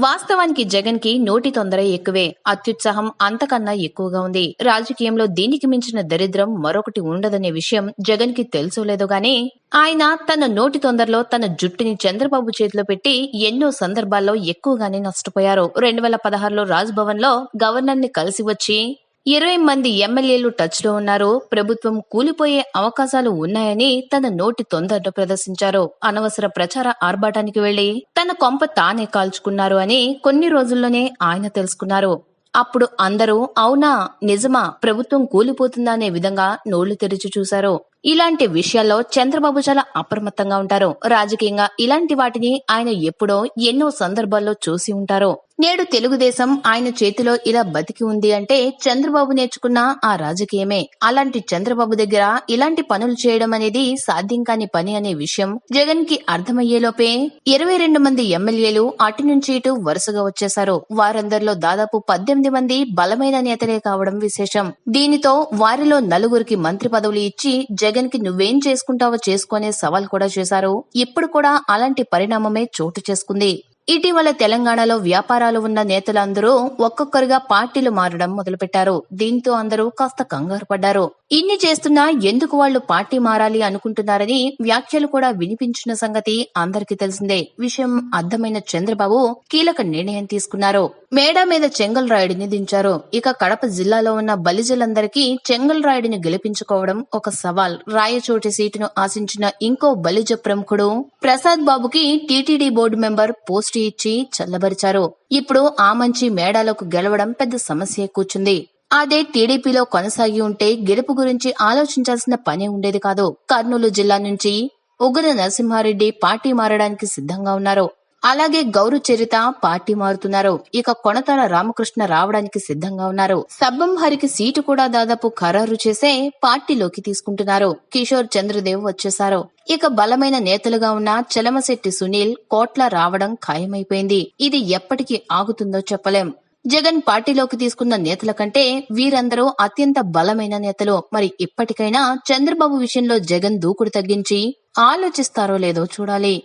వాస్తవానికి జగన్కి నోటి తొందర ఎక్కువే. అత్యుత్సాహం అంతకన్నా ఎక్కువగా ఉంది. రాజకీయంలో దీనికి మించిన దరిద్రం మరొకటి ఉండదనే విషయం జగన్కి తెలుసో లేదో గానీ ఆయన తన నోటి తొందరలో తన జుట్టుని చంద్రబాబు చేతిలో పెట్టి ఎన్నో సందర్భాల్లో ఎక్కువగానే నష్టపోయారు. రెండు వేల పదహారులో రాజ్భవన్లో గవర్నర్ని కలిసి వచ్చి ఇరవై మంది ఎమ్మెల్యేలు టచ్లో ఉన్నారు. ప్రభుత్వం కూలిపోయే అవకాశాలు ఉన్నాయని తన నోటి తొందరను ప్రదర్శించారు. అనవసర ప్రచార ఆర్భాటానికి వెళ్ళి తన కొంప తానే కాల్చుకున్నారు అని కొన్ని రోజుల్లోనే ఆయన తెలుసుకున్నారు. అప్పుడు అందరూ అవునా? నిజమా? ప్రభుత్వం కూలిపోతుందా? అనే విధంగా నోళ్ళు తెరిచి చూశారు. ఇలాంటి విషయాల్లో చంద్రబాబు చాలా అప్రమత్తంగా ఉంటారు. రాజకీయంగా ఇలాంటి వాటిని ఆయన ఎప్పుడో ఎన్నో సందర్భాల్లో చూసి ఉంటారు. నేడు తెలుగుదేశం ఆయన చేతిలో ఇలా బతికి ఉంది అంటే చంద్రబాబు నేర్చుకున్న ఆ రాజకీయమే. అలాంటి చంద్రబాబు దగ్గర ఇలాంటి పనులు చేయడం అనేది సాధ్యం కాని పని అనే విషయం జగన్కి అర్థమయ్యేలోపే ఇరవై రెండు మంది ఎమ్మెల్యేలు అటు నుంచి ఇటు వరుసగా వచ్చేశారు. వారందరిలో దాదాపు పద్దెనిమిది మంది బలమైన నేతలే కావడం విశేషం. దీనితో వారిలో నలుగురికి మంత్రి పదవులు ఇచ్చి జగన్కి నువ్వేం చేసుకుంటావో చేసుకునే సవాల్ కూడా చేశారు. ఇప్పుడు కూడా అలాంటి పరిణామమే చోటు చేసుకుంది. ఇటీవల తెలంగాణలో వ్యాపారాలు ఉన్న నేతలందరూ ఒక్కొక్కరుగా పార్టీలు మారడం మొదలుపెట్టారు. దీంతో అందరూ కాస్త కంగారు పడ్డారు. ఇన్ని చేస్తున్నా ఎందుకు వాళ్ళు పార్టీ మారాలి అనుకుంటున్నారని వ్యాఖ్యలు కూడా వినిపించిన సంగతి అందరికీ తెలిసిందే. విషయం అర్థమైన చంద్రబాబు కీలక నిర్ణయం తీసుకున్నారు. మేడా మీద చెంగల్ రాయుడిని దించారు. ఇక కడప జిల్లాలో ఉన్న బలిజలందరికీ చెంగల్ రాయుడిని గెలిపించుకోవడం ఒక సవాల్. రాయచోటి సీటును ఆశించిన ఇంకో బలిజ ప్రముఖుడు ప్రసాద్ బాబుకి టీటీడీ బోర్డు మెంబర్ పోస్టు ఇచ్చి చల్లబరిచారు. ఇప్పుడు ఆ మంచి మేడాలకు గెలవడం పెద్ద సమస్య కూర్చుంది. అదే టీడీపీలో కొనసాగి ఉంటే గెలుపు గురించి ఆలోచించాల్సిన పని ఉండేది కాదు. కర్నూలు జిల్లా నుంచి ఉగ్ర నరసింహారెడ్డి పార్టీ మారడానికి సిద్ధంగా ఉన్నారు. అలాగే గౌరు చరిత పార్టీ మారుతున్నారు. ఇక కొనతల రామకృష్ణ రావడానికి సిద్ధంగా ఉన్నారు. సబ్బం హరికి సీటు కూడా దాదాపు ఖరారు చేసే పార్టీలోకి తీసుకుంటున్నారు. కిషోర్ చంద్రదేవ్ వచ్చేశారు. ఇక బలమైన నేతలుగా ఉన్న చలమశెట్టి సునీల్ కోట్ల రావడం ఖాయమైపోయింది. ఇది ఎప్పటికి ఆగుతుందో చెప్పలేం. జగన్ పార్టీలోకి తీసుకున్న నేతల కంటే వీరందరూ అత్యంత బలమైన నేతలు. మరి ఇప్పటికైనా చంద్రబాబు విషయంలో జగన్ దూకుడు తగ్గించి ఆలోచిస్తారో లేదో చూడాలి.